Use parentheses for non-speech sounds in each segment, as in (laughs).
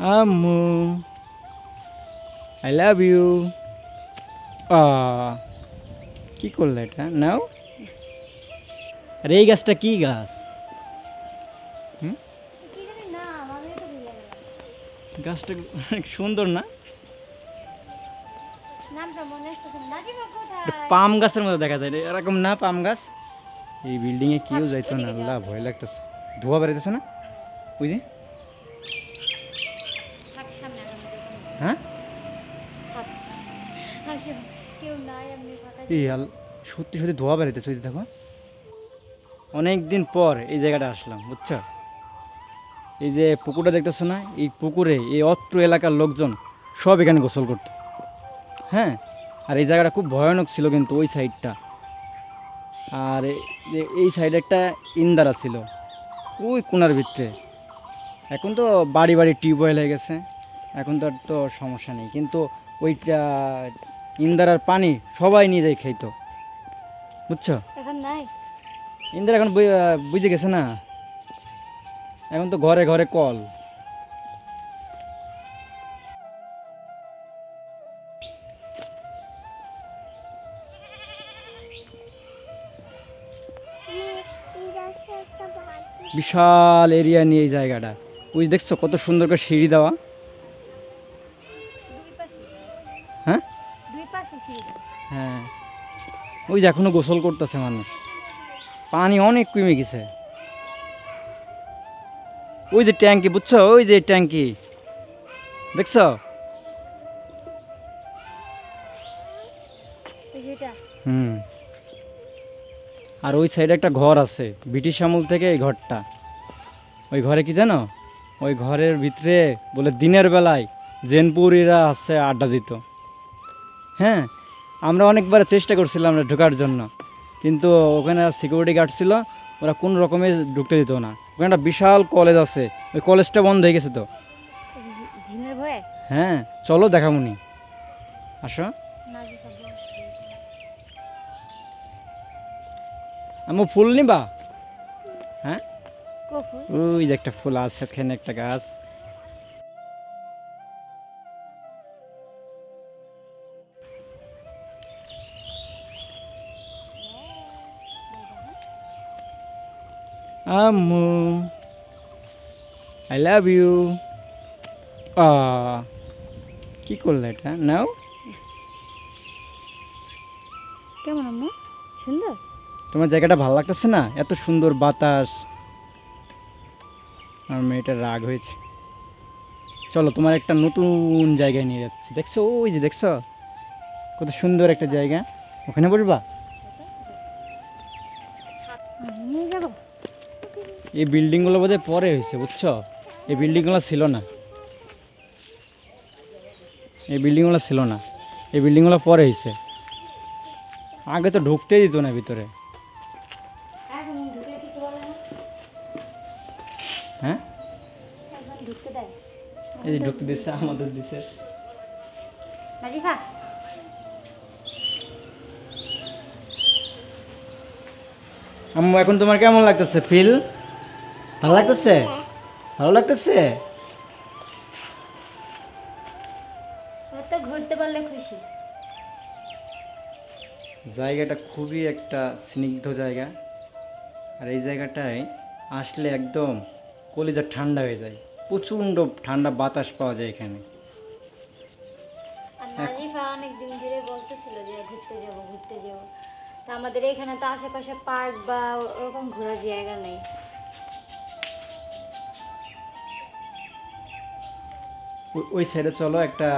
আম্মু I love you কি করলে এটা? নাও। আরে, এই গাছটা কি গাছ? গাছটা অনেক সুন্দর না? পাম গাছের মতো দেখা যায়। এরকম না পাম গাছ? এই বিল্ডিং এ কেউ যাইতো না। আল্লাহ, ভয় লাগতেছে। ধোয়া বেরোতেছে না? ওই কেউ নাই এমনি ফাঁকা এই আল সত্যি সত্যি ধোয়া বেরোতেছে ওই দেখো। অনেক দিন পর এই জায়গাটা আসলাম বুঝছ? এই যে পুকুরটা দেখতেছো না এই পুকুরে এই অত্র এলাকার লোকজন সব এখানে গোসল করতো। হ্যাঁ? আর এই জায়গাটা খুব ভয়ানক ছিল কিন্তু ওই সাইডটা। আর এই সাইডে একটা ইন্দারা ছিল ওই কোনার ভিতরে। এখন তো বাড়ি বাড়ি টিউবওয়েল হয়ে গেছে এখন তো আর তো সমস্যা নেই। কিন্তু ওইটা ইন্দারার পানি সবাই নিয়ে যায় খাইতো। বুঝছ? এখন নাই। ইন্দিরা এখন বুঝে গেছে না? এখন তো ঘরে ঘরে কল। বিশাল এরিয়া নিয়ে এই জায়গাটা। ওই দেখছ কত সুন্দর করে সিঁড়ি দেওয়া? ওই যে এখনও গোসল করতেছে মানুষ। পানি অনেক কমে গেছে। ওই যে ট্যাঙ্কি বুঝছ? ওই যে ট্যাঙ্কি। দেখছ? হুম। আর ওই সাইডে একটা ঘর আছে ব্রিটিশ আমল থেকে এই ঘরটা। ওই ঘরে কি জানো? ওই ঘরের ভিতরে বলে দিনের বেলায় জেনপুরিরা আছে আড্ডা দিত। হ্যাঁ? আমরা অনেকবার চেষ্টা করছিলাম আমরা ঢোকার জন্য কিন্তু ওখানে সিকিউরিটি গার্ড ছিল ওরা কোন রকমে ঢুকতে দিত না। ওখানে একটা বিশাল কলেজ আছে ওই কলেজটা বন্ধ হয়ে গেছে তো। হ্যাঁ চলো দেখামুনি আসো। আমি ফুল নিবা? হ্যাঁ? ওই যে একটা ফুল আছে ওখানে একটা গাছ। আম্মু আই লাভ ইউ কি করলে এটা? নাও। কেমন আম্মু? সুন্দর? তোমার জায়গাটা ভালো লাগতেছে না? এত সুন্দর বাতাস। আর মেয়েটার রাগ হয়েছে। চলো তোমার একটা নতুন জায়গায় নিয়ে যাচ্ছি। দেখছ? ওই যে দেখছ? কত সুন্দর একটা জায়গা। ওখানে বসবা? এই বিল্ডিংগুলো বোধহয় পরে হয়েছে বুঝছ? এই বিল্ডিংগুলো ছিল না। এই বিল্ডিংগুলো ছিল না। এই বিল্ডিংগুলো পরে হয়েছে। আগে তো ঢুকতেই দিত না ভিতরে। হ্যাঁ? এই যে ঢুকতে দিচ্ছে আমাদের দিছে। নাজিফা? আম্মু এখন তোমার কেমন লাগতেছে? ফিল ভালো লাগতেছে? ভালো লাগতেছে? ঘুরতে পারলে খুশি। জায়গাটা খুবই একটা স্নিগ্ধ জায়গা। আর এই জায়গাটায় আসলে একদম কলিজা ঠান্ডা হয়ে যায়। প্রচণ্ড ঠান্ডা বাতাস পাওয়া যায় এখানে। অনেক দিন ধরে বলতেছিল যে ঘুরতে যাব ঘুরতে যাব। তা আমাদের এখানে তো আশেপাশে পার্ক বা ওরকম ঘোরার জায়গা নেই। ওই- সাইডে চলো একটা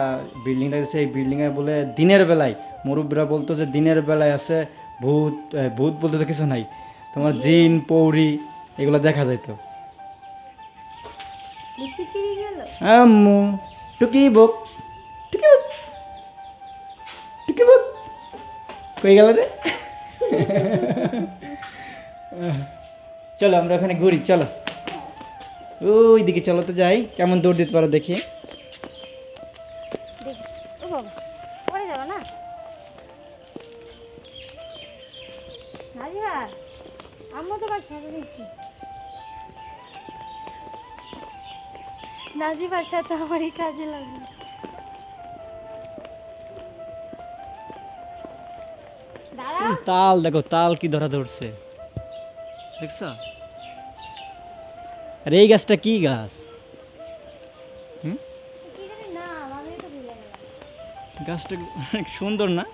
বিল্ডিং দেখেছে এই বিল্ডিংয়ে বলে দিনের বেলায় মুরব্বীরা বলতো যে দিনের বেলায় আছে ভূত ভূত বলতে তো কিছু নাই। তোমার জিন পৌরি এগুলো দেখা যাইতো। আম্মু টুকি বুক টুকি বুক টুকি বুক। কই গেল রে? চলো আমরা ওখানে ঘুরি চলো। ওই দিকে চলো তো যাই কেমন দৌড় দিতে পারো দেখি। নাজিবার সাথে আমারই কাজে এই তাল দেখো তাল কি ধরা ধরছে। দেখছ? আর এই গাছটা কি গাছ? গাছটা অনেক (laughs) সুন্দর না?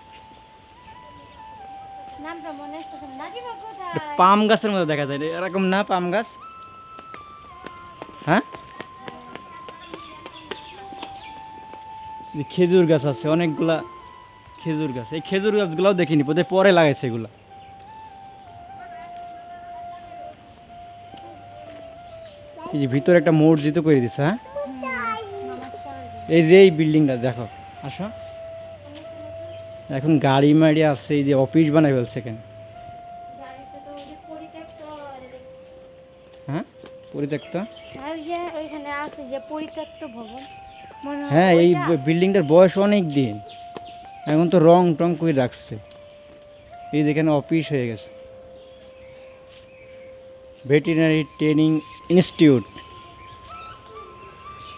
পাম গাছের মতো দেখা যায় এরকম না পাম গাছ? হ্যাঁ? খেজুর গাছ আছে অনেকগুলা খেজুর গাছ। এই খেজুর গাছগুলোও দেখিনি বোধহয় পরে লাগাইছে এগুলা। এই যে ভিতরে একটা মসজিদও করে দিছে হ্যাঁ। এই যে এই বিল্ডিংটা দেখো। আসো। এখন গাড়ি মাড়ি আছে এই যে অফিস বানাই ফেলছে এখানে। হ্যাঁ? পরিত্যক্ত? আর ওই যে ওইখানে আছে যে পরিত্যক্ত ভবন। হ্যাঁ এই? বিল্ডিংটার বয়স অনেক দিন। এখন তো রং টং করে রাখছে। এই যেখানে অফিস হয়ে গেছে। Veterinary training institute.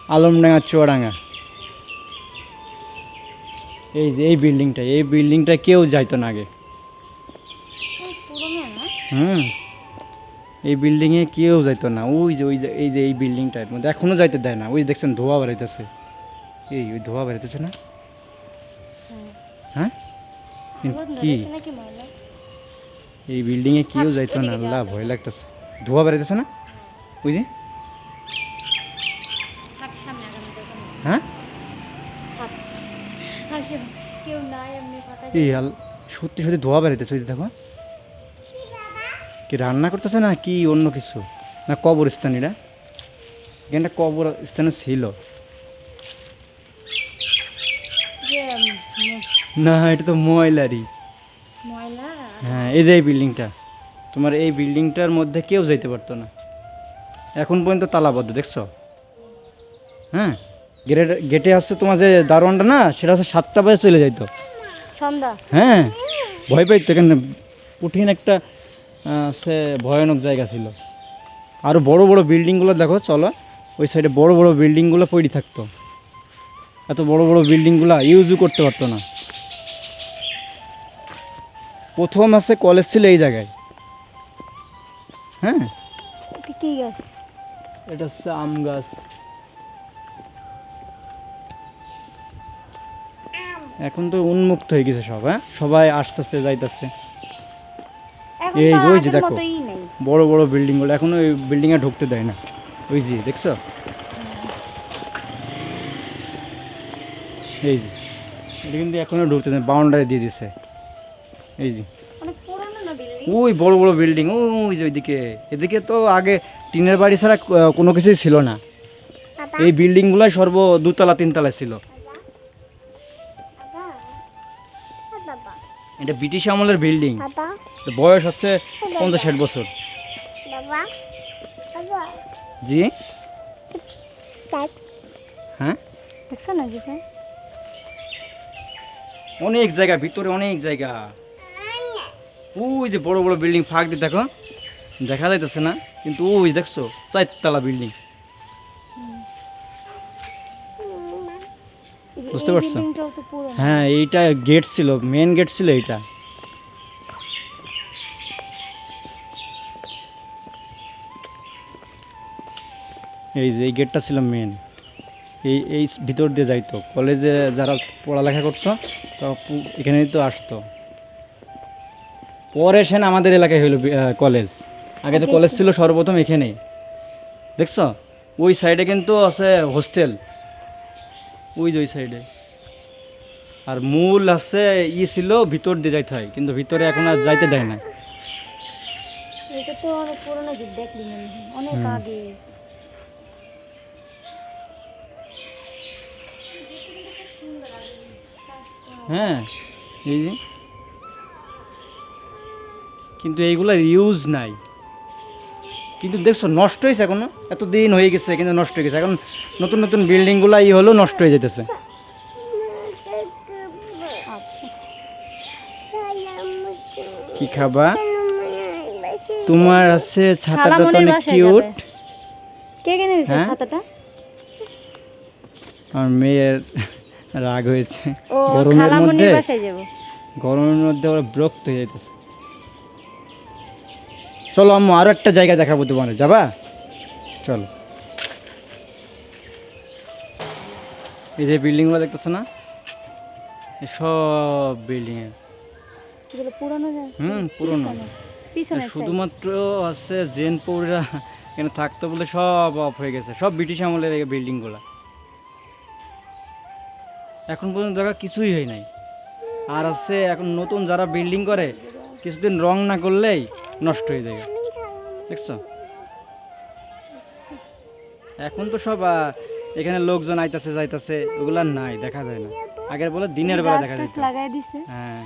Alamdanga Chuadanga. এই যে এই বিল্ডিংটা এই বিল্ডিংটা কেউ যাইতো না আগে। হুম। এই বিল্ডিংয়ে কেউ যাইতো না। ওই যে ওই যে এই যে এই বিল্ডিংটার মধ্যে এখনও যাইতে দেয় না। ওই যে দেখছেন ধোয়া বেড়াইতেছে এই ওই ধোয়া বেড়াইতেছে না? হ্যাঁ? কি? এই বিল্ডিংয়ে কেউ যাইতো না। আল্লাহ ভয় লাগতেছে। ধোয়া বেড়াইতেছে না? ওই যে? হ্যাঁ? এই সত্যি সত্যি ধোয়া বেড়াইতেছে ওই যে দেখো। কি রান্না করতেছে না কি অন্য কিছু? না কবরস্থান এটা এখানটা কবরস্থান ছিল। না এটা তো ময়লারই। ময়লা? হ্যাঁ এই যে এই বিল্ডিংটা। তোমার এই বিল্ডিংটার মধ্যে কেউ যাইতে পারতো না। এখন পর্যন্ত তালাবদ্ধ দেখছ? হ্যাঁ গেটে গেটে আসছে তোমার যে দারোয়ানটা না সেটা হচ্ছে সাতটা বাজে চলে যাইতো। সন্ধ্যা। হ্যাঁ ভয় পাইতো এখানে কঠিন একটা সে ভয়ানক জায়গা ছিল। আরও বড় বড় বিল্ডিংগুলো দেখো চলো। ওই সাইডে বড় বড় বিল্ডিংগুলো পড়ে থাকতো। এত বড় বড় বিল্ডিংগুলো ইউজও করতে পারতো না। প্রথম আছে কলেজ ছিল এই জায়গায়। হ্যাঁ? কি গাছ? এটা হচ্ছে আম গাছ। এখন তো উন্মুক্ত হয়ে গেছে সব হ্যাঁ? সবাই আসতেছে যাইতেছে। এই যে ওই যে দেখো। বড় বড় বিল্ডিংগুলো এখন ওই বিল্ডিংয়ে ঢুকতে দেয় না। ওই যে দেখছ? এই যে এটা কিন্তু এখনও ঢুকতে দেয় বাউন্ডারি দিয়ে দিছে এই যে। ওই বড় বড় বিল্ডিং ওই যে ওইদিকে। এদিকে তো আগে টিনের বাড়ি ছাড়া কোনো কিছুই ছিল না। এই বিল্ডিংগুলাই সর্ব দুতলা তিনতলা ছিল। এটা ব্রিটিশ আমলের বিল্ডিং। বয়স হচ্ছে পঞ্চাশ ষাট বছর। জি? হ্যাঁ? অনেক জায়গা ভিতরে অনেক জায়গা। ওই যে বড় বড় বিল্ডিং ফাঁক দিয়ে দেখো। দেখা যাইতেছে না কিন্তু ওই দেখছ চারতলা বিল্ডিং। বুঝতে পারছ? হ্যাঁ এইটা গেট ছিল মেন গেট ছিল এইটা। এই যে এই গেটটা ছিল মেন এই এই ভিতর দিয়ে যাইতো। কলেজে যারা পড়ালেখা করতো তো এখানেই তো আসতো। পরে সেন আমাদের এলাকায় হইল কলেজ আগে তো কলেজ ছিল সর্বপ্রথম এখানেই। দেখছ? ওই সাইডে কিন্তু আছে হোস্টেল ওই যে ওই সাইডে আর মূল আছে ই ছিল ভিতর দিয়ে যাইতে হয়। কিন্তু ভিতরে এখন আর যাইতে দেয় না। এটা তো অনেক পুরনো অনেক আগে। হ্যাঁ এই যে। কিন্তু এইগুলার ইউজ নাই। কিন্তু দেখছ নষ্ট হয়েছে এখনও। এত দিন হয়ে গেছে কিন্তু নষ্ট হয়ে গেছে। এখন নতুন নতুন বিল্ডিংগুলো ই হলেও নষ্ট হয়ে যেতেছে কি খাবা? তোমার আছে ছাতাটা তো অনেক কিউট। কে কিনে হ্যাঁ? ছাতাটা? আমার মেয়ের রাগ হয়েছে। গরমের মধ্যে গরমের মধ্যে ওরা বিরক্ত হয়ে যাইতেছে। চলো আম্মু আরও একটা জায়গা দেখাবো তোমার যাবা? চলো। এই যে বিল্ডিংগুলো দেখতেছো না? সব বিল্ডিং এগুলো পুরানো যায়? হুম পুরনো। শুধুমাত্র আছে জেন পৌরা এখানে থাকতো বলে সব অফ হয়ে গেছে। সব ব্রিটিশ আমলের এই বিল্ডিংগুলো। এখন পর্যন্ত দেখা কিছুই হয় নাই। আর আছে এখন নতুন যারা বিল্ডিং করে কিছুদিন রং না করলেই নষ্ট হয়ে যায়। দেখছ? এখন তো সব এখানে লোকজন আইতাছে যাইতাছে ওগুলা নাই দেখা যায় না। আগের বলে দিনের বেলা দেখা দিছে। হ্যাঁ।